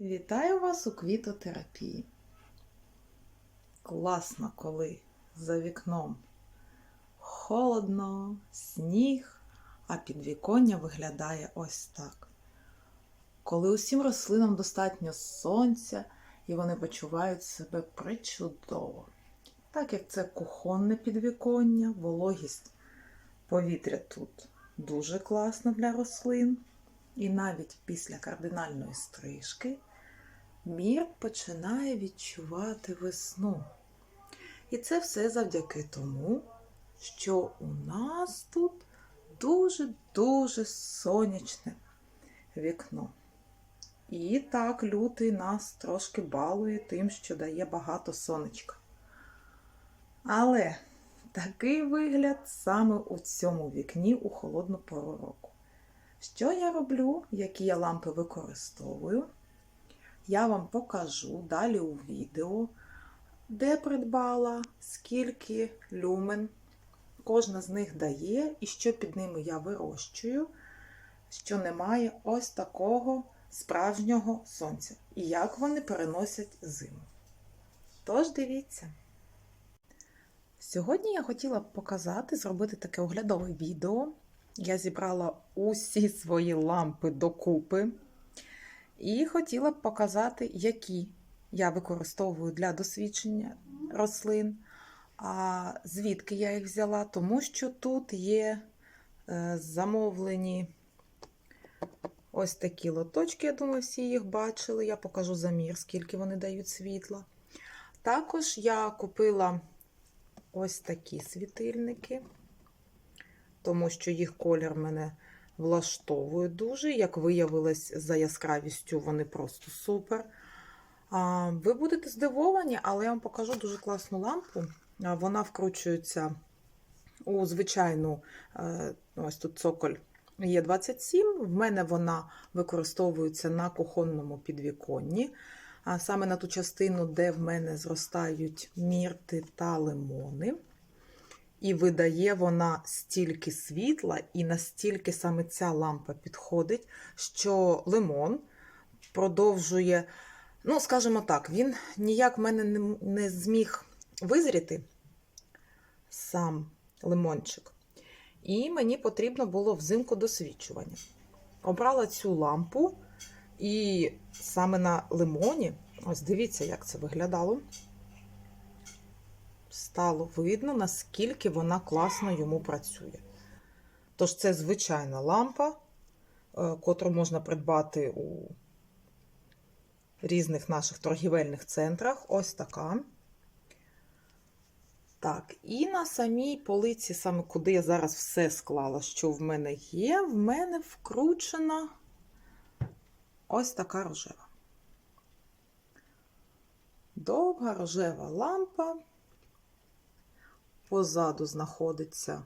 Вітаю вас у квітотерапії. Класно, коли за вікном холодно, сніг, а підвіконня виглядає ось так. Коли усім рослинам достатньо сонця і вони почувають себе причудово. Так як це кухонне підвіконня, вологість повітря тут дуже класна для рослин. І навіть після кардинальної стрижки мір починає відчувати весну. І це все завдяки тому, що у нас тут дуже-дуже сонячне вікно. І так лютий нас трошки балує тим, що дає багато сонечка. Але такий вигляд саме у цьому вікні у холодну пору року. Що я роблю, які я лампи використовую? Я вам покажу далі у відео, де придбала, скільки люмен кожна з них дає, і що під ними я вирощую, що немає ось такого справжнього сонця. І як вони переносять зиму. Тож дивіться. Сьогодні я хотіла показати, зробити таке оглядове відео. Я зібрала усі свої лампи докупи і хотіла б показати, які я використовую для досвідчення рослин, а звідки я їх взяла, тому що тут є е, замовлені ось такі лоточки, я думаю, всі їх бачили. Я покажу замір, скільки вони дають світла. Також я купила ось такі світильники тому що їх колір мене влаштовує дуже. Як виявилось, за яскравістю вони просто супер. Ви будете здивовані, але я вам покажу дуже класну лампу. Вона вкручується у звичайну, е, ось тут цоколь є 27. В мене вона використовується на кухонному підвіконні, саме на ту частину, де в мене зростають мірти та лимони. І видає вона стільки світла, і настільки саме ця лампа підходить, що лимон продовжує, ну, скажімо так, він ніяк в мене не, зміг визріти сам лимончик. І мені потрібно було взимку досвідчування. Обрала цю лампу, і саме на лимоні, ось дивіться, як це виглядало стало видно, наскільки вона класно йому працює. Тож, це звичайна лампа, е, котру можна придбати у різних наших торгівельних центрах. Ось така. Так, і на самій полиці, саме куди я зараз все склала, що в мене є, в мене вкручена ось така рожева. Довга рожева лампа. Позаду знаходиться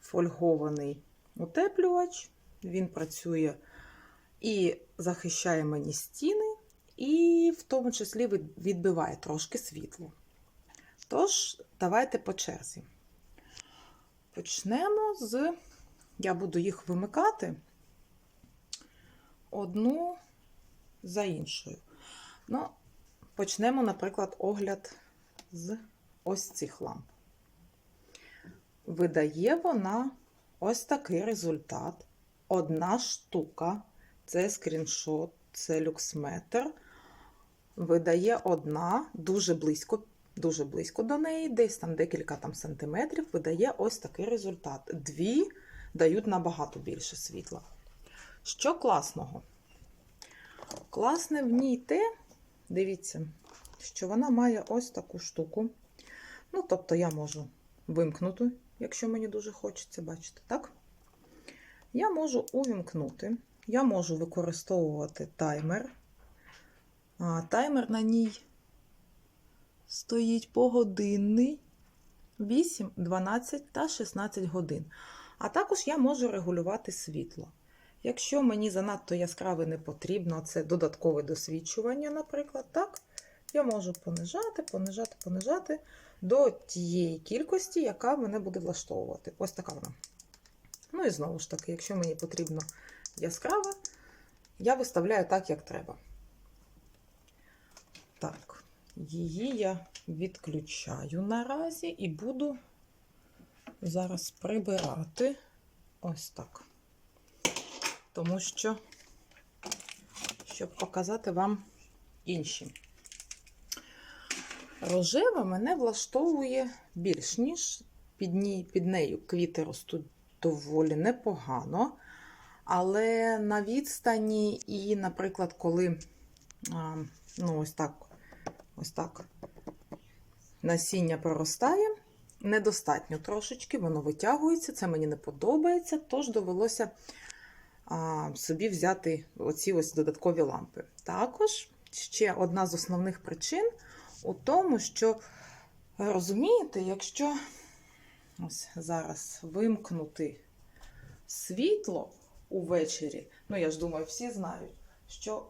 фольгований утеплювач. Він працює і захищає мені стіни, і в тому числі відбиває трошки світло. Тож, давайте по черзі. Почнемо з, я буду їх вимикати одну за іншою. Ну, Почнемо, наприклад, огляд з ось цих ламп. Видає вона ось такий результат. Одна штука, це скріншот, це люксметр. Видає одна, дуже близько дуже близько до неї, десь там декілька там сантиметрів, видає ось такий результат. Дві дають набагато більше світла. Що класного? Класне в ній те, дивіться, що вона має ось таку штуку. Ну, тобто я можу вимкнути, якщо мені дуже хочеться, бачите, так? Я можу увімкнути, я можу використовувати таймер. А, Таймер на ній стоїть погодинний 8, 12 та 16 годин. А також я можу регулювати світло. Якщо мені занадто яскраве не потрібно, це додаткове досвідчування, наприклад, так, я можу понижати, понижати, понижати до тієї кількості, яка мене буде влаштовувати. Ось така вона. Ну і знову ж таки, якщо мені потрібно яскраве, я виставляю так, як треба. Так, її я відключаю наразі і буду зараз прибирати ось так. Тому що, щоб показати вам інші. Рожева мене влаштовує більш ніж під, ній, під нею квіти ростуть доволі непогано. Але на відстані, і, наприклад, коли ну, ось так, ось так насіння проростає, недостатньо трошечки, воно витягується, це мені не подобається, тож довелося собі взяти оці ось додаткові лампи. Також ще одна з основних причин у тому, що розумієте, якщо ось зараз вимкнути світло увечері, ну я ж думаю, всі знають, що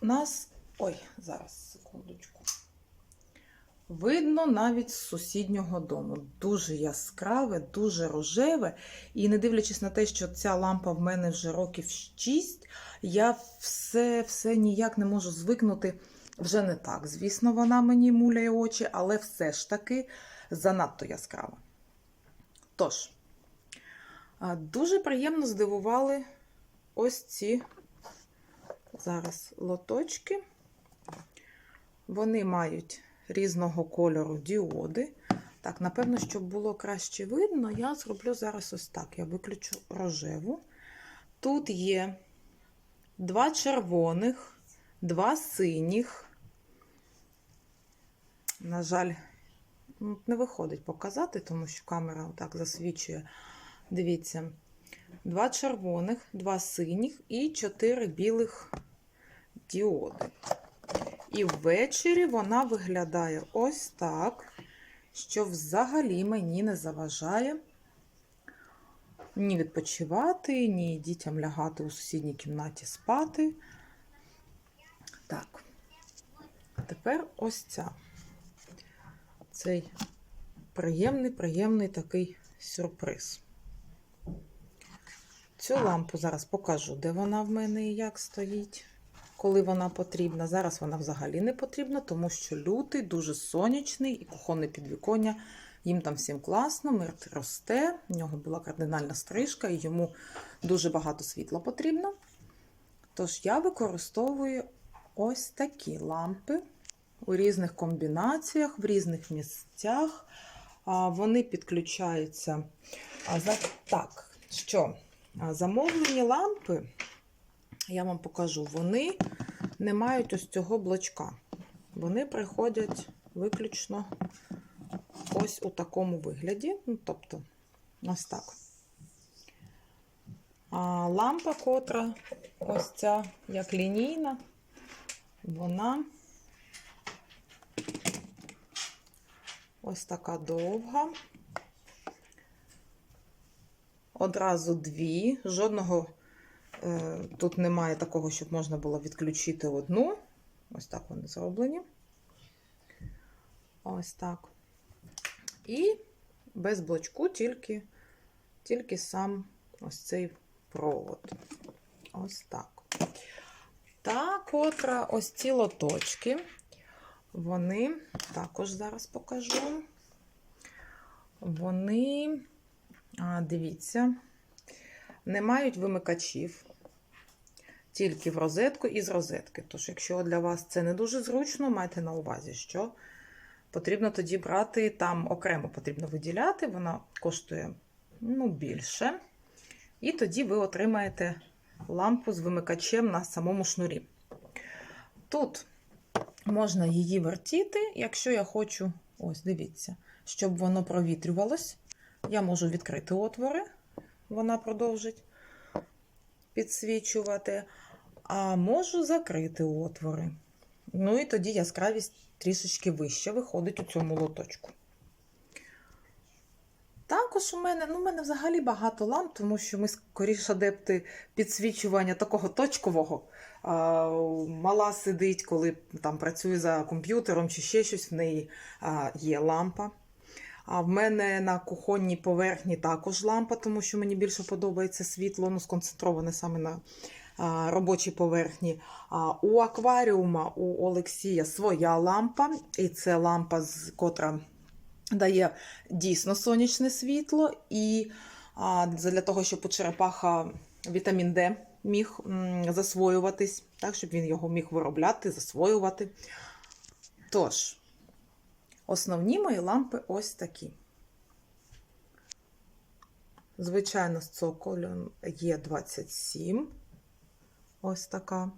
нас. Ой, зараз, секундочку. Видно навіть з сусіднього дому. Дуже яскраве, дуже рожеве. І не дивлячись на те, що ця лампа в мене вже років 6, я все, все ніяк не можу звикнути. Вже не так. Звісно, вона мені муляє очі, але все ж таки занадто яскрава. Тож, дуже приємно здивували ось ці зараз лоточки. Вони мають різного кольору діоди. Так, напевно, щоб було краще видно, я зроблю зараз ось так. Я виключу рожеву. Тут є два червоних, два синіх. На жаль, не виходить показати, тому що камера так засвічує. Дивіться, два червоних, два синіх і чотири білих діоди. І ввечері вона виглядає ось так, що взагалі мені не заважає ні відпочивати, ні дітям лягати у сусідній кімнаті спати. Так, тепер ось ця. Цей приємний, приємний такий сюрприз. Цю лампу зараз покажу, де вона в мене і як стоїть, коли вона потрібна. Зараз вона взагалі не потрібна, тому що лютий, дуже сонячний і кухонне підвіконня. Їм там всім класно, мирт росте, в нього була кардинальна стрижка, і йому дуже багато світла потрібно. Тож я використовую ось такі лампи у різних комбінаціях, в різних місцях. Вони підключаються. Так, що замовлені лампи, я вам покажу, вони не мають ось цього блочка. Вони приходять виключно ось у такому вигляді. Ну, тобто, ось так. А лампа, котра ось ця, як лінійна, вона ось така довга. Одразу дві. Жодного е, тут немає такого, щоб можна було відключити одну. Ось так вони зроблені. Ось так. І без блочку тільки, тільки сам ось цей провод. Ось так. Та котра ось ці лоточки, вони також зараз покажу. Вони, дивіться, не мають вимикачів, тільки в розетку і з розетки. Тож, якщо для вас це не дуже зручно, майте на увазі, що потрібно тоді брати там окремо потрібно виділяти, вона коштує ну, більше. І тоді ви отримаєте лампу з вимикачем на самому шнурі. Тут можна її вертіти, якщо я хочу, ось дивіться, щоб воно провітрювалось. Я можу відкрити отвори, вона продовжить підсвічувати, а можу закрити отвори. Ну і тоді яскравість трішечки вище виходить у цьому лоточку. Також у мене, ну, у мене взагалі багато ламп, тому що ми скоріше адепти підсвічування такого точкового. А, мала сидить, коли там працює за комп'ютером чи ще щось, в неї а, є лампа. А в мене на кухонній поверхні також лампа, тому що мені більше подобається світло, ну, сконцентроване саме на, а, робочій поверхні. А у акваріума у Олексія своя лампа, і це лампа, з- котра дає дійсно сонячне світло. І для того, щоб у черепаха вітамін Д міг засвоюватись, так, щоб він його міг виробляти, засвоювати. Тож, основні мої лампи ось такі. Звичайно, з цоколем є 27. Ось така.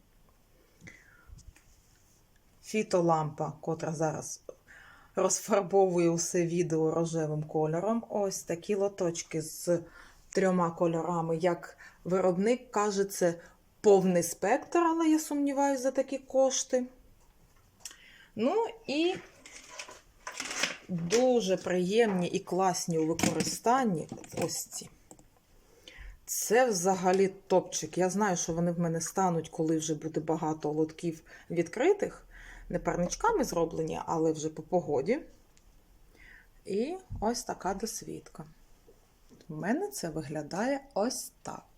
Фітолампа, котра зараз розфарбовує усе відео рожевим кольором. Ось такі лоточки з трьома кольорами. Як виробник каже, це повний спектр, але я сумніваюся за такі кошти. Ну і дуже приємні і класні у використанні ось ці. Це взагалі топчик. Я знаю, що вони в мене стануть, коли вже буде багато лотків відкритих. Не парничками зроблені, але вже по погоді. І ось така досвідка. У мене це виглядає ось так.